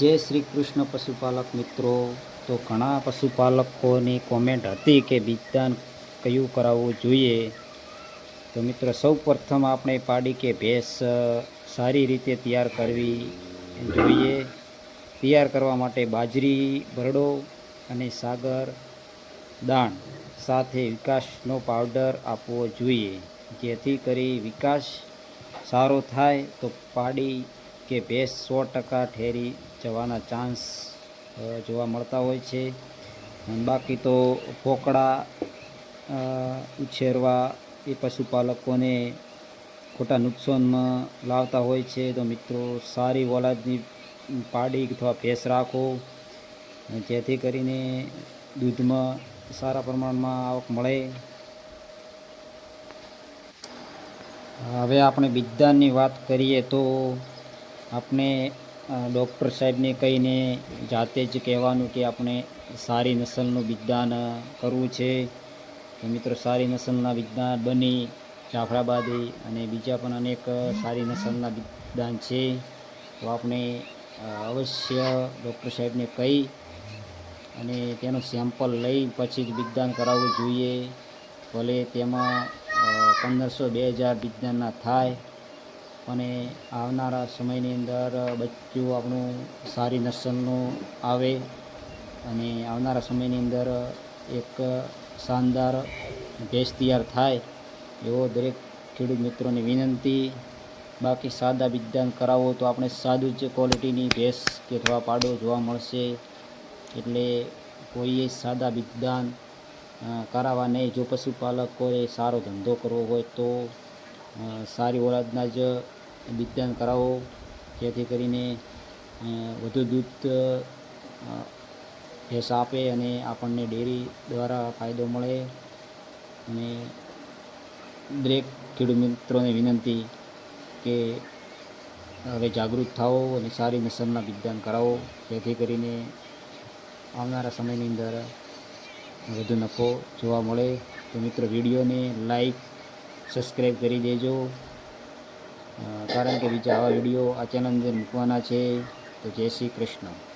જય શ્રી કૃષ્ણ પશુપાલક મિત્રો. તો ઘણા પશુપાલકોની કોમેન્ટ હતી કે બીજદાન કયું કરાવવું જોઈએ. તો મિત્રો સૌ પ્રથમ આપણે પાડી કે ભેંસ સારી રીતે તૈયાર કરવી જોઈએ. તૈયાર કરવા માટે બાજરી, ભરડો અને સાગર, દાણ સાથે વિકાસનો પાવડર આપવો જોઈએ. જેથી કરી વિકાસ સારો થાય, તો પાડી કે ભેંસ સો ટકા ઠેરી જવાના ચાન્સ જોવા મળતા હોય છે. બાકી તો ફોકડા ઉછેરવા એ પશુપાલકોને ખોટા નુકસાનમાં લાવતા હોય છે. તો મિત્રો, સારી ઓલાદની પાડી અથવા ભેંસ રાખો. જેથી કરીને દૂધમાં સારા પ્રમાણમાં આવક મળે. હવે આપણે બીજદાનની વાત કરીએ તો આપણે ડૉક્ટર સાહેબને કહીને જાતે જ કહેવાનું કે આપણે સારી નસલનું વિજ્ઞાન કરવું છે. મિત્રો, સારી નસલના વિજ્ઞાન બની જાફરાબાદી અને બીજા પણ અનેક સારી નસલના વિજ્ઞાન છે. તો આપણે અવશ્ય ડૉક્ટર સાહેબને કહી અને તેનું સેમ્પલ લઈ પછી જ વિજ્ઞાન કરાવવું જોઈએ. ભલે તેમાં પંદરસો બે હજાર વિજ્ઞાનના થાય અને આવનારા સમયની અંદર બચ્ચું આપણું સારી નસલનું આવે અને આવનારા સમયની અંદર એક શાનદાર ભેંસ તૈયાર થાય એવો દરેક ખેડૂત મિત્રોની વિનંતી. બાકી સાદા વિજ્ઞાન કરાવો તો આપણે સાદું જ ક્વોલિટીની ભેંસ કે અથવા પાડો જોવા મળશે. એટલે કોઈએ સાદા વિજ્ઞાન કરાવવા નહીં. જો પશુપાલકોએ સારો ધંધો કરવો હોય તો સારી ઓલાદના જ બીજદાન કરાવો, જેથી કરીને વધુ દૂધ ભેંસ આપે અને આપણને ડેરી દ્વારા ફાયદો મળે. અને દરેક ખેડૂત મિત્રોને વિનંતી કે હવે જાગૃત થાઓ અને સારી નસલના વિજ્ઞાન કરાવો, જેથી કરીને આવનારા સમયની અંદર વધુ નફો જોવા મળે. તો મિત્રો, વિડીયોને લાઈક, સબસ્ક્રાઈબ કરી દેજો. કારણ કે બીજા આવા વીડિયો આ ચેનલ અંદર મૂકવાના છે. તો જય શ્રી કૃષ્ણ.